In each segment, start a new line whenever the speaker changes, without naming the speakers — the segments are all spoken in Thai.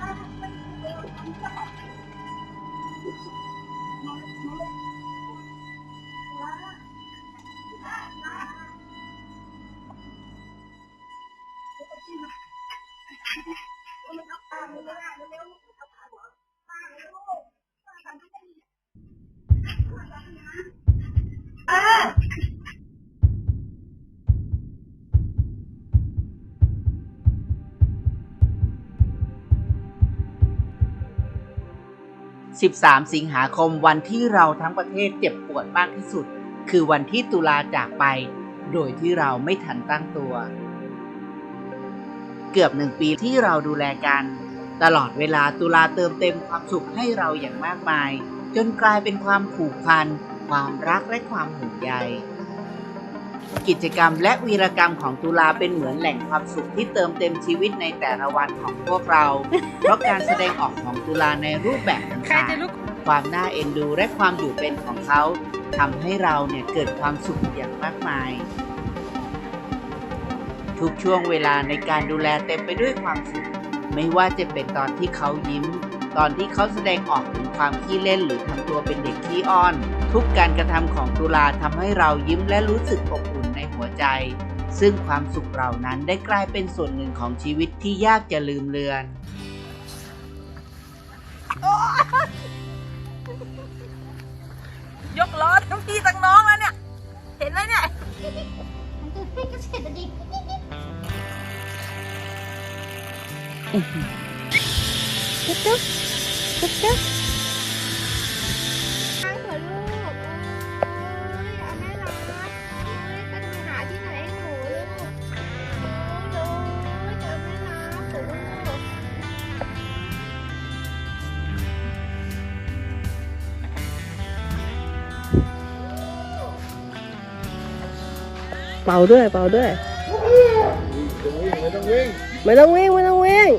啊，对对对，没错。拿，拿。13 สิงหาคมวันที่เราทั้งประเทศเจ็บปวดมากที่สุด คือวันที่ตุลาจากไป โดยที่เราไม่ทันตั้งตัว เกือบหนึ่งปีที่เราดูแลกัน ตลอดเวลาตุลาเติมเต็มความสุขให้เราอย่างมากมาย จนกลายเป็นความผูกพัน ความรักและความห่วงใย กิจกรรมและวีรกรรมของตุลาเป็นเหมือนแหล่งความสุขที่เติมเต็มชีวิตในแต่ละวันของพวกเรา เพราะการแสดงออกของตุลาในรูปแบบต่างๆความน่าเอ็นดูและความอยู่เป็นของเขาทำให้เราเนี่ยเกิดความสุขอย่างมากมาย ทุกช่วงเวลาในการดูแลเต็มไปด้วยความสุข ไม่ว่าจะเป็นตอนที่เขายิ้ม ตอนที่เขาแสดงออกถึงความขี้เล่นหรือทำตัวเป็นเด็กขี้อ้อน ทุกการกระทำของตุลาทำให้เรายิ้มและรู้สึกอบอุ่นในหัวใจ ซึ่งความสุขเหล่านั้นได้กลายเป็นส่วนหนึ่งของชีวิตที่ยากจะลืมเลือน
ยกล้อทั้งพี่ทั้งน้องแล้วเนี่ย เห็นไหมเนี่ย
มันจะเป็นกระเสษดิ
จุ๊บจุ๊บจุ๊บจุ๊บ
เป่า
ด้วย เป่าด้วย
ไม่ต้องวิ่ง
ไม่ต้องวิ่ง ไม่ต้องวิ่ง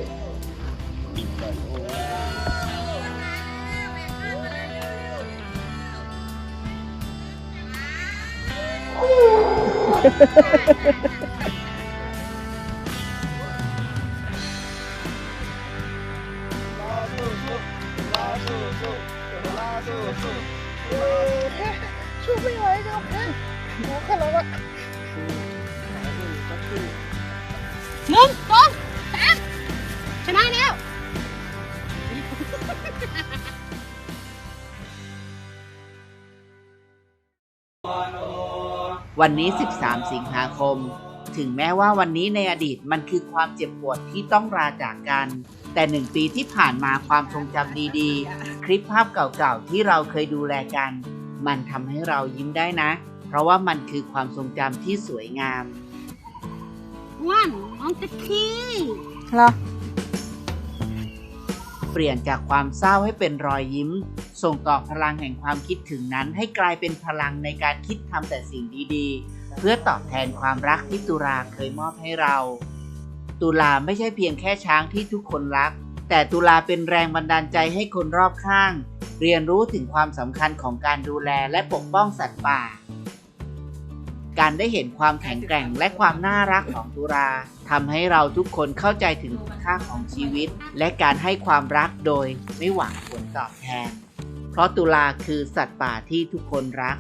ช่วยไม่ไหวเดี๋ยวนะหนูขอร้องอะ หนึ่งสองสามชนะแล้ว
วันนี้ 13 สิงหาคม ถึงแม้ว่าวันนี้ในอดีตมันคือความเจ็บปวดที่ต้องราจากกัน แต่หนึ่งปีที่ผ่านมาความทรงจำดีๆ คลิปภาพเก่าๆ ที่เราเคยดูแลกัน มันทำให้เรายิ้มได้นะ เพราะว่ามันคือความทรงจำที่สวยงาม
อ้วันน้องตะขี้
เหรอ
เปลี่ยนจากความเศร้าให้เป็นรอยยิ้ม ส่งต่อพลังแห่งความคิดถึงนั้น ให้กลายเป็นพลังในการคิดทำแต่สิ่งดีๆ เพื่อตอบแทนความรักที่ตุลาเคยมอบให้เรา ตุลาไม่ใช่เพียงแค่ช้างที่ทุกคนรัก แต่ตุลาเป็นแรงบันดาลใจให้คนรอบข้าง เรียนรู้ถึงความสำคัญของการดูแลและปกป้องสัตว์ป่า การได้เห็นความแข็งแกร่งและความน่ารักของตุลาทำให้เราทุกคนเข้าใจถึงคุณค่าของชีวิต และการให้ความรักโดยไม่หวังผลตอบแทน เพราะตุลาคือสัตว์ป่าที่ทุกคนรัก